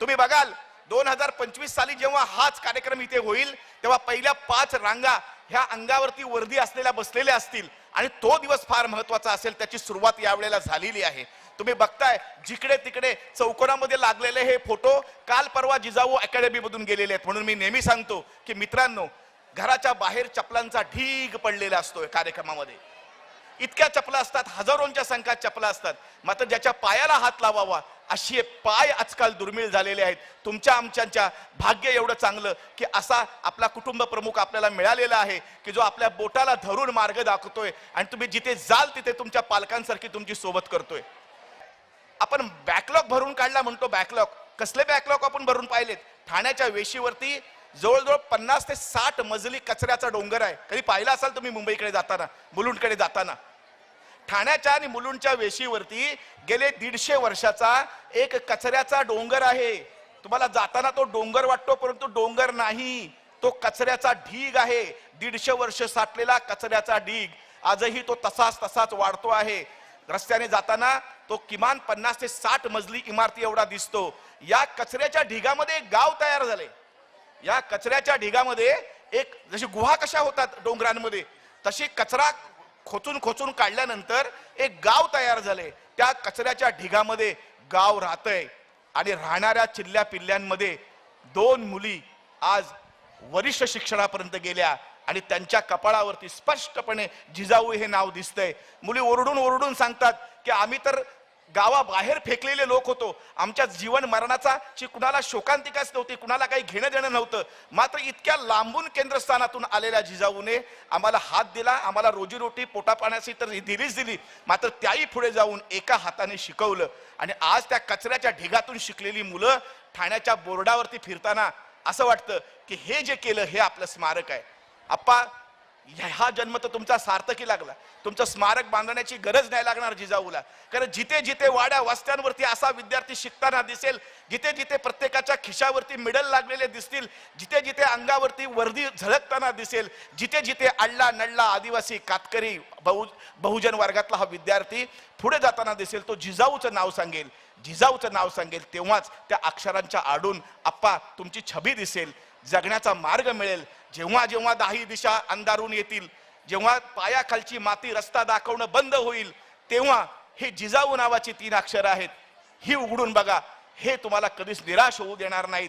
तुम्ही बघाल दोन हजार पंचवीस साली जेव्हा हाच कार्यक्रम इथे होईल तेव्हा पहिल्या पाच रांगा ह्या अंगावरती वर्दी असलेल्या बसलेल्या असतील. आणि तो दिवस फार महत्त्वाचा असेल त्याची सुरुवात यावेळेला झालेली आहे. तुम्ही बघताय जिकडे तिकडे चौकोनामध्ये लागलेले हे फोटो काल परवा जिजाऊ अकॅडमी मधून गेलेले आहेत. म्हणून मी नेहमी सांगतो की मित्रांनो घराच्या बाहेर चपलांचा ढीग पडलेला असतो कार्यक्रमामध्ये. इतक्या चपला असतात हजारोंच्या संख्या चपला असतात. मात्र ज्याच्या पायाला हात लावावा अशी पाय आजकाल दुर्मिळ झालेले आहेत. तुमच्या आमच्यांच्या भाग्य एवढं चांगलं की असा आपला कुटुंब प्रमुख आपल्याला मिळालेला आहे की जो आपल्या बोटाला धरून मार्ग दाखवतोय आणि तुम्ही जिथे जाल तिथे तुमच्या पालकांसारखी तुमची सोबत करतोय. आपण बॅकलॉग भरून काढला म्हणतो बॅकलॉग. कसले बॅकलॉग आपण भरून पाहिलेत? ठाण्याच्या वेशीवरती जवळजवळ पन्नास ते साठ मजली कचऱ्याचा डोंगर आहे. कधी पाहिला असाल तुम्ही मुंबईकडे जाताना मुलुंडकडे जाताना? ठाण्याच्या आणि मुलुंडच्या वेशीवरती गेले दीडशे वर्षाचा एक कचऱ्याचा डोंगर आहे. तुम्हाला जाताना तो डोंगर वाटतो परंतु डोंगर नाही. तो कचऱ्याचा ढीग आहे. दीडशे वर्ष साठलेला कचऱ्याचा ढीग. आजही तो तसाच तसाच वाढतो आहे. रस्त्याने जाताना तो किमान पन्नास ते साठ मजली इमारती एवढा दिसतो. या कचऱ्याच्या ढिगामध्ये एक गाव तयार झाले. या कचऱ्याच्या ढिगामध्ये एक जशी गुहा कशा होतात डोंगरांमध्ये तशी कचरा खोचून खोचून काढल्यानंतर एक गाव तयार झाले. त्या कचऱ्याच्या ढिगामध्ये गाव राहतंय. आणि राहणाऱ्या चिल्ल्या पिल्ल्यांमध्ये दोन मुली आज वरिष्ठ शिक्षणापर्यंत गेल्या. आणि त्यांच्या कपाळावरती स्पष्टपणे जिजाऊ हे नाव दिसतंय. मुली ओरडून ओरडून सांगतात की आम्ही तर गावाबाहेर फेकलेले लोक होतो. आमच्या जीवन मरणाचा ची कुणाला शोकांतिकाच नव्हती कुणाला काही घेणं देणं नव्हतं. मात्र इतक्या लांबून केंद्रस्थानातून आलेल्या जिजाऊने आम्हाला हात दिला आम्हाला रोजीरोटी पोटापाण्याची तर दिलीच दिली. मात्र त्याही पुढे जाऊन एका हाताने शिकवलं. आणि आज त्या कचऱ्याच्या ढिगातून शिकलेली मुलं ठाण्याच्या बोर्डावरती फिरताना असं वाटतं की हे जे केलं हे आपलं स्मारक आहे. आप्पा हा जन्म तर तुमचा सार्थकी लागला. तुमचं स्मारक बांधण्याची गरज नाही लागणार जिजाऊला. कारण जिथे जिथे वाड्या वस्त्यांवरती असा विद्यार्थी शिकताना दिसेल जिथे जिथे प्रत्येकाच्या खिशावरती मिडल लागलेले दिसतील जिथे जिथे अंगावरती वर्दी झळकताना दिसेल जिथे जिथे अडला नडला आदिवासी कातकरी बहु बहुजन वर्गातला हा विद्यार्थी पुढे जाताना दिसेल तो जिजाऊचं नाव सांगेल. जिजाऊचं नाव सांगेल तेव्हाच त्या अक्षरांच्या आडून आप्पा तुमची छबी दिसेल. जगण्याचा मार्ग मिळेल. जेव्हा जेव्हा दाही दिशा अंधारून येतील जेव्हा पायाखालची माती रस्ता दाखवणं बंद होईल तेव्हा हे जिजाऊ नावाची तीन अक्षरं आहेत. ही उघडून बघा. हे तुम्हाला कधीच निराश होऊ देणार नाहीत.